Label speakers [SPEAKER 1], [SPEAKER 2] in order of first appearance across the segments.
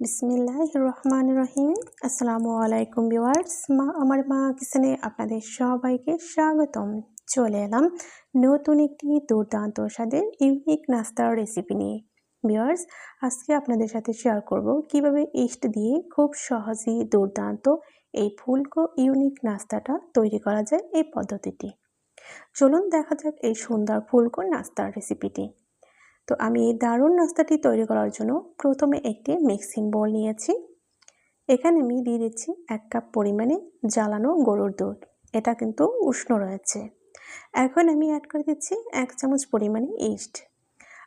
[SPEAKER 1] বিসমিল্লাহ রহমান রহিম আসসালামু আলাইকুম বিওয়ার্স মা, আমার মা কিচেনে আপনাদের সবাইকে স্বাগতম। চলে এলাম নতুন একটি দুর্দান্ত স্বাদের ইউনিক নাস্তার রেসিপি নিয়ে। বিওয়ার্স আজকে আপনাদের সাথে শেয়ার করব কীভাবে ইস্ট দিয়ে খুব সহজেই দুর্দান্ত এই ফুলকো ইউনিক নাস্তাটা তৈরি করা যায় এই পদ্ধতিটি। চলুন দেখা যাক এই সুন্দর ফুলকো নাস্তার রেসিপিটি তো আমি এই দারুণ নাস্তাটি তৈরি করার জন্য প্রথমে একটি মিক্সিং বোল নিয়েছি। এখানে আমি দিয়ে দিচ্ছি এক কাপ পরিমাণে জ্বালানো গরুর দুধ। এটা কিন্তু উষ্ণ রয়েছে। এখন আমি অ্যাড করে দিচ্ছি এক চামচ পরিমাণে ইস্ট।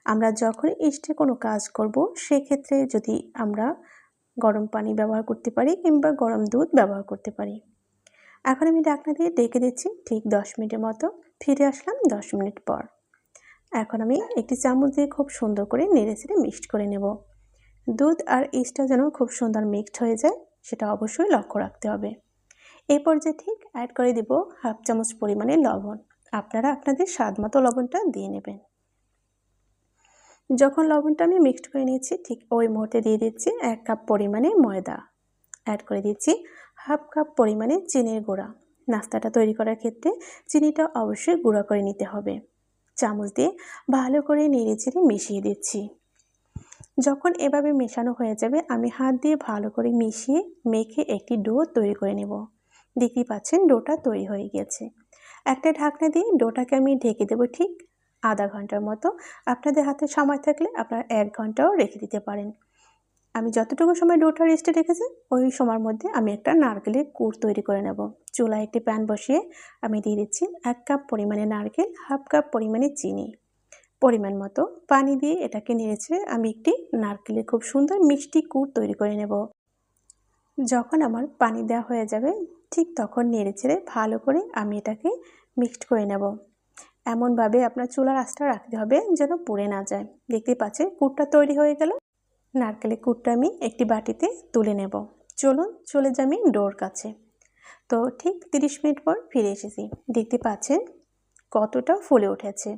[SPEAKER 1] আমরা যখন ইস্টে কোনো কাজ করব, সেক্ষেত্রে যদি আমরা গরম পানি ব্যবহার করতে পারি কিংবা গরম দুধ ব্যবহার করতে পারি। এখন আমি ডাকনা দিয়ে ডেকে দিচ্ছি ঠিক দশ মিনিটের মতো। ফিরে আসলাম দশ মিনিট পর। এখন আমি একটি চামচ দিয়ে খুব সুন্দর করে নেড়ে চেড়ে মিক্সড করে নেব। দুধ আর ইস্টটা যেন খুব সুন্দর মিক্সড হয়ে যায়, সেটা অবশ্যই লক্ষ্য রাখতে হবে। এই পর্যায়ে ঠিক অ্যাড করে দেব হাফ চামচ পরিমাণে লবণ। আপনারা আপনাদের স্বাদ মতো লবণটা দিয়ে নেবেন। যখন লবণটা আমি মিক্সড করে নিয়েছি, ঠিক ওই মুহূর্তে দিয়ে দিচ্ছি এক কাপ পরিমাণে ময়দা। অ্যাড করে দিচ্ছি হাফ কাপ পরিমাণে চিনির গুঁড়া। নাস্তাটা তৈরি করার ক্ষেত্রে চিনিটা অবশ্যই গুঁড়া করে নিতে হবে। চামচ দিয়ে ভালো করে নেড়ে চেড়ে মিশিয়ে দিচ্ছি। যখন এভাবে মেশানো হয়ে যাবে, আমি হাত দিয়ে ভালো করে মিশিয়ে মেখে একটি ডো তৈরি করে নেব। দেখতেই পাচ্ছেন, ডোটা তৈরি হয়ে গেছে। একটা ঢাকনা দিয়ে ডোটাকে আমি ঢেকে দেবো ঠিক আধা ঘণ্টার মতো। আপনাদের হাতে সময় থাকলে আপনারা এক ঘন্টাও রেখে দিতে পারেন। আমি যতটুকু সময় ডোটা রেস্টে রেখেছি, ওই সময়ের মধ্যে আমি একটা নারকেলের কুড় তৈরি করে নেব। চুলায় একটি প্যান বসিয়ে আমি দিয়ে দিচ্ছি এক কাপ পরিমাণে নারকেল, হাফ কাপ পরিমাণে চিনি। পরিমাণ মতো পানি দিয়ে এটাকে নেড়েছে আমি একটি নারকেলের খুব সুন্দর মিষ্টি কুড় তৈরি করে নেব। যখন আমার পানি দেওয়া হয়ে যাবে, ঠিক তখন নেড়ে ছেড়ে ভালো করে আমি এটাকে মিক্সড করে নেব। এমনভাবে আপনার চুলার আঁচটা রাখতে হবে যেন পুড়ে না যায়। দেখতে পাচ্ছে কুড়টা তৈরি হয়ে গেল। নারকেলের কুটটা আমি একটি বাটিতে তুলে নেব। চলুন চলে যাই ডোর কাছে। তো ঠিক তিরিশ মিনিট পর ফিরে এসেছি। দেখতে পাচ্ছেন কতটা ফুলে উঠেছে।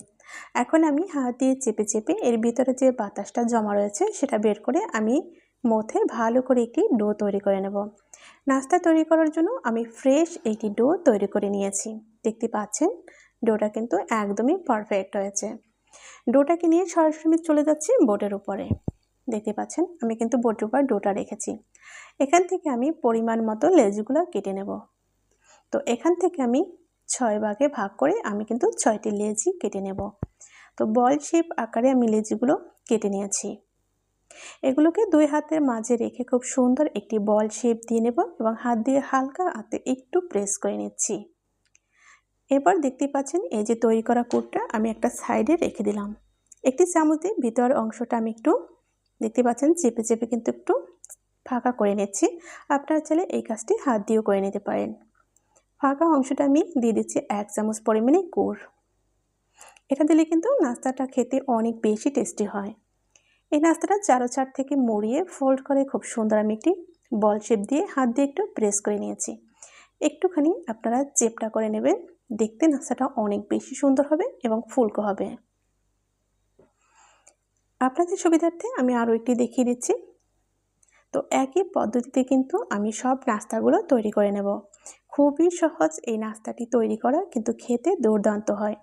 [SPEAKER 1] এখন আমি হাত দিয়ে চেপে চেপে এর ভিতরে যে বাতাসটা জমা রয়েছে সেটা বের করে আমি মথে ভালো করে একটি ডো তৈরি করে নেব। নাস্তা তৈরি করার জন্য আমি ফ্রেশ একটি ডো তৈরি করে নিয়েছি। দেখতে পাচ্ছেন ডোটা কিন্তু একদমই পারফেক্ট হয়েছে। ডোটাকে নিয়ে সরাসরি চলে যাচ্ছি বোটের উপরে। দেখতে পাচ্ছেন, আমি কিন্তু বোটের উপর ডোটা রেখেছি। এখান থেকে আমি পরিমাণ মতো লেজগুলো কেটে নেব। তো এখান থেকে আমি ছয় ভাগে ভাগ করে আমি কিন্তু ছয়টি লেজই কেটে নেব। তো বল শেপ আকারে আমি লেজগুলো কেটে নিয়েছি। এগুলোকে দুই হাতের মাঝে রেখে খুব সুন্দর একটি বল শেপ দিয়ে নেব এবং হাত দিয়ে হালকা হাতে একটু প্রেস করে নিচ্ছি। এবার দেখতে পাচ্ছেন, এই যে তৈরি করা কোটটা আমি একটা সাইডে রেখে দিলাম। একটি চামচ দিয়ে ভিতর অংশটা আমি একটু দেখতে পাচ্ছেন, চেপে চেপে কিন্তু একটু ফাঁকা করে নিচ্ছি। আপনারা চাইলে এই কাজটি হাত দিয়েও করে নিতে পারেন। ফাঁকা অংশটা আমি দিয়ে দিচ্ছি এক চামচ পরিমাণে গুড়। এটা দিলে কিন্তু নাস্তাটা খেতে অনেক বেশি টেস্টি হয়। এই নাস্তাটা চারো চার থেকে মুড়িয়ে ফোল্ড করে খুব সুন্দর আমি একটি বল শেপ দিয়ে হাত দিয়ে একটু প্রেস করে নিয়েছি। একটুখানি আপনারা চেপটা করে নেবেন। দেখতে নাস্তাটা অনেক বেশি সুন্দর হবে এবং ফুলকো হবে। আপনাদের সুবিধার্থে আমি আরও একটি দেখিয়ে দিচ্ছি। তো একই পদ্ধতিতে কিন্তু আমি সব নাস্তাগুলো তৈরি করে নেব। খুবই সহজ এই নাস্তাটি তৈরি করা কিন্তু খেতে দুর্দান্ত হয়।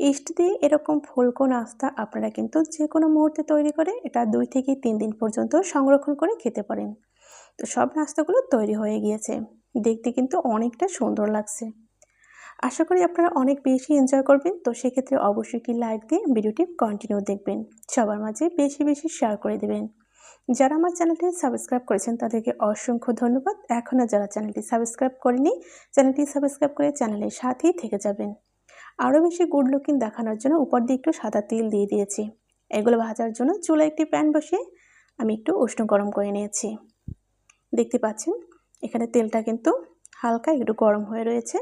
[SPEAKER 1] ইস্ট দিয়ে এরকম ফুলকো নাস্তা আপনারা কিন্তু যে কোনো মুহূর্তে তৈরি করে এটা দুই থেকে তিন দিন পর্যন্ত সংরক্ষণ করে খেতে পারেন। তো সব নাস্তাগুলো তৈরি হয়ে গিয়েছে। দেখতে কিন্তু অনেকটা সুন্দর লাগছে। আশা করি আপনারা অনেক বেশি এনজয় করবেন। তো সেক্ষেত্রে অবশ্যই কি লাইক দিয়ে ভিডিওটি কন্টিনিউ দেখবেন। সবার মাঝে বেশি বেশি শেয়ার করে দেবেন। যারা আমার চ্যানেলটি সাবস্ক্রাইব করেছেন, তাদেরকে অসংখ্য ধন্যবাদ। এখনও যারা চ্যানেলটি সাবস্ক্রাইব করেনি, চ্যানেলটি সাবস্ক্রাইব করে চ্যানেলের সাথেই থেকে যাবেন। আরও বেশি গুড লুকিং দেখানোর জন্য উপর দিয়ে একটু সাদা তিল দিয়ে দিয়েছি। এগুলো ভাজার জন্য চুলা একটি প্যান বসিয়ে আমি একটু উষ্ণ গরম করে নিয়েছি। দেখতে পাচ্ছেন? এখানে তেলটা কিন্তু হালকা একটু গরম হয়ে রয়েছে।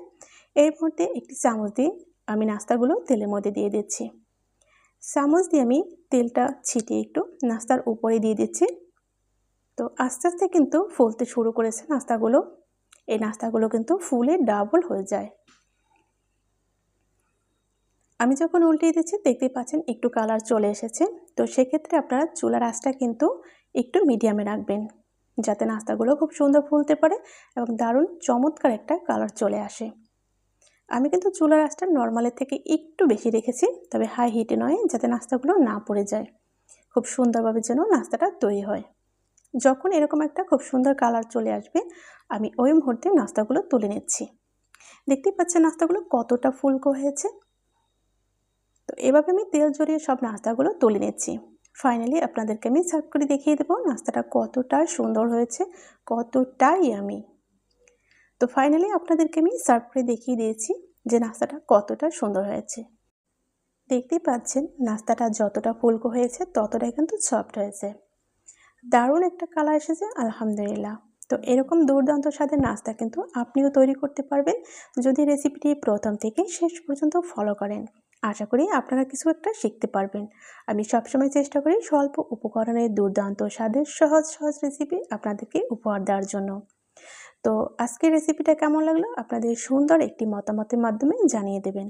[SPEAKER 1] এর মধ্যে একটি চামচ দিয়ে আমি নাস্তাগুলো তেলের মধ্যে দিয়ে দিচ্ছি। চামচ দিয়ে আমি তেলটা ছিটিয়ে একটু নাস্তার উপরে দিয়ে দিচ্ছি। তো আস্তে আস্তে কিন্তু ফুলতে শুরু করেছে নাস্তাগুলো। এই নাস্তাগুলো কিন্তু ফুলে ডাবল হয়ে যায়। আমি যখন উল্টিয়ে দিচ্ছি, দেখতেই পাচ্ছেন একটু কালার চলে এসেছে। তো সেক্ষেত্রে আপনারা চুলার আঁচটা কিন্তু একটু মিডিয়ামে রাখবেন, যাতে নাস্তাগুলো খুব সুন্দর ফুলতে পারে এবং দারুণ চমৎকার একটা কালার চলে আসে। আমি কিন্তু চুলার আঁচটা নর্মালের থেকে একটু বেশি রেখেছি, তবে হাই হিটে নয় যাতে নাস্তাগুলো না পড়ে যায়। খুব সুন্দরভাবে যেন নাস্তাটা তৈরি হয়। যখন এরকম একটা খুব সুন্দর কালার চলে আসবে, আমি ওই মুহূর্তে নাস্তাগুলো তুলে নিচ্ছি। দেখতেই পাচ্ছেন নাস্তাগুলো কতটা ফুলকো হয়েছে? তো এভাবে আমি তেল জড়িয়ে সব নাস্তাগুলো তুলে নিচ্ছি। ফাইনালি আপনাদেরকে আমি সার্ভ করে দেখিয়ে দেবো নাস্তাটা কতটা সুন্দর হয়েছে, কতটাই আমি তো ফাইনালি আপনাদেরকে আমি সার্ভ করে দেখিয়ে দিয়েছি যে নাস্তাটা কতটা সুন্দর হয়েছে। দেখতেই পাচ্ছেন নাস্তাটা যতটা ফুলকো হয়েছে ততটাই কিন্তু সফট হয়েছে। দারুণ একটা কালার এসেছে, আলহামদুলিল্লাহ। তো এরকম দুর্দান্ত স্বাদের নাস্তা কিন্তু আপনিও তৈরি করতে পারবেন যদি রেসিপিটি প্রথম থেকে শেষ পর্যন্ত ফলো করেন। আশা করি আপনারা কিছু একটা শিখতে পারবেন। আমি সবসময় চেষ্টা করি স্বল্প উপকরণের দুর্দান্ত স্বাদের সহজ সহজ রেসিপি আপনাদেরকে উপহার দেওয়ার জন্য। তো আজকের রেসিপিটা কেমন লাগল? আপনাদের সুন্দর একটি মতামতের মাধ্যমে জানিয়ে দেবেন।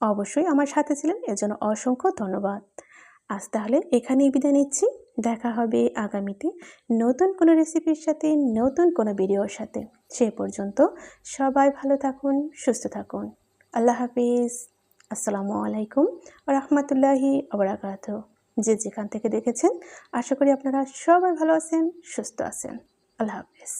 [SPEAKER 1] অবশ্যই আমার সাথে ছিলেন, এজন্য অসংখ্য ধন্যবাদ। আজ তাহলে এখানেই বিদায় নিচ্ছি। দেখা হবে আগামীতে নতুন কোনো রেসিপির সাথে, নতুন কোনো ভিডিওর সাথে। সে পর্যন্ত সবাই ভালো থাকুন, সুস্থ থাকুন। আল্লাহ হাফিজ। আসসালামু আলাইকুম রহমতুল্লাহি আবরাকাত যে যেখান থেকে দেখেছেন, আশা করি আপনারা সবাই ভালো আছেন, সুস্থ আছেন। আল্লাহ হাফিজ।